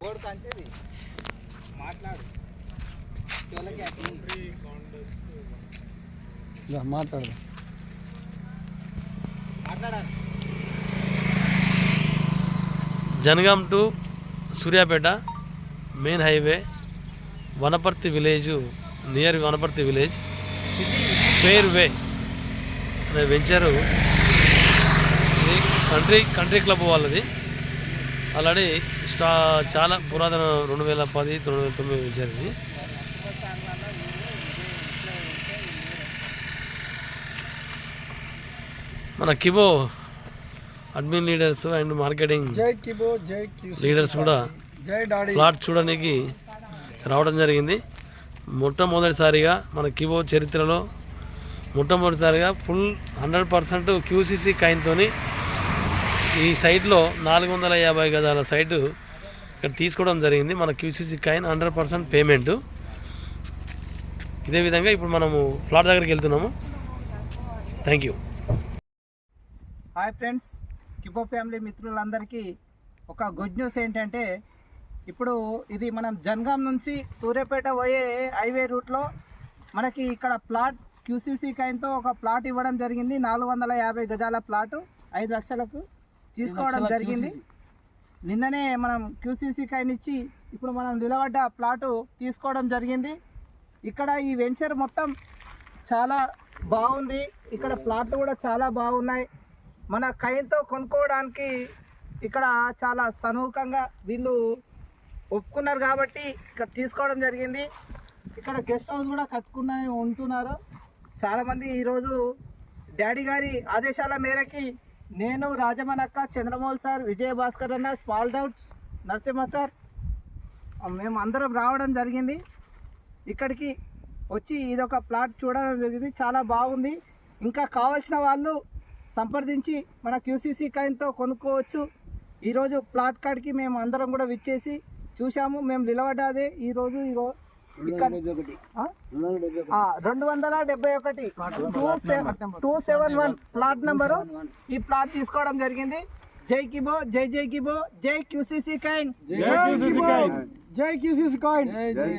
Board కంచేది? మాట్లాడు. మాట్లాడదాం. మాట్లాడాలి. Jangaon to Suryapet main highway Wanaparthy village near Wanaparthy village fairway అనే వెంచరు ఇది కంట్రీ కంట్రీ క్లబ్ వాళ్ళది. ఆల్రెడీ స్టా చాలా పురాతన రెండు వేల పది రెండు వేల తొమ్మిది ఇది మన Kibo admin leaders and marketing leaders కూడా ప్లాట్ చూడడానికి రావడం జరిగింది. మొట్టమొదటిసారిగా మన కిబో చరిత్రలో మొట్టమొదటిసారిగా ఫుల్ హండ్రెడ్ పర్సెంట్ క్యూసీసీ కాయిన్తో ఈ సైట్లో నాలుగు వందల యాభై గజాల సైటు ఇక్కడ తీసుకోవడం జరిగింది. మన QCC coin hundred percent payment. ఇదే విధంగా ఇప్పుడు మనము ప్లాట్ దగ్గరికి వెళ్తున్నాము. Thank you hi friends Kibo family మిత్రులందరికీ ఒక గుడ్ న్యూస్ ఏంటంటే ఇప్పుడు ఇది మనం జనగాం నుంచి సూర్యాపేట పోయే హైవే రూట్లో మనకి ఇక్కడ ప్లాట్ క్యూసీసీ కాయిన్తో ఒక ప్లాట్ ఇవ్వడం జరిగింది. నాలుగు వందల యాభై గజాల ప్లాటు ఐదు లక్షలకు. తీసుకోవడం జరిగింది. నిన్ననే మనం క్యూసీసీ కాయిన్ ఇచ్చి ఇప్పుడు మనం నిలబడ్డ ప్లాటు తీసుకోవడం జరిగింది. ఇక్కడ ఈ వెంచర్ మొత్తం చాలా బాగుంది. ఇక్కడ ప్లాట్లు కూడా చాలా బాగున్నాయి. మన కైన్తో కొనుక్కోవడానికి ఇక్కడ చాలా సనువుకంగా వీళ్ళు ఒప్పుకున్నారు కాబట్టి ఇక్కడ తీసుకోవడం జరిగింది. ఇక్కడ గెస్ట్ హౌస్ కూడా కట్టుకున్న ఉంటున్నారు. చాలామంది ఈరోజు డాడీ గారి ఆదేశాల మేరకి నేను రాజమనక్క చంద్రమౌళి సార్ విజయభాస్కర్ అన్న స్మాల్ డౌట్స్ నరసింహ సార్. మేము అందరం రావడం జరిగింది. ఇక్కడికి వచ్చి ఇదొక ప్లాట్ చూడడం జరిగింది. చాలా బాగుంది. ఇంకా కావాల్సిన వాళ్ళు సంప్రదించి మన క్యూసీసీ కాయిన్తో కొనుక్కోవచ్చు. ఈరోజు ప్లాట్ కార్డ్కి మేము అందరం కూడా విచ్చేసి చూసాము మేము నిలబడ్డాదే. ఈరోజు ఈరోజు రెండు వందల డెబ్బై ఒకటి two seven two seven one plot number. ఈ ప్లాట్ తీసుకోవడం జరిగింది. జై కిబో జై జై కిబో జై క్యూసీసీ కైన్ జై క్యూసీసీ కాయిన్. జై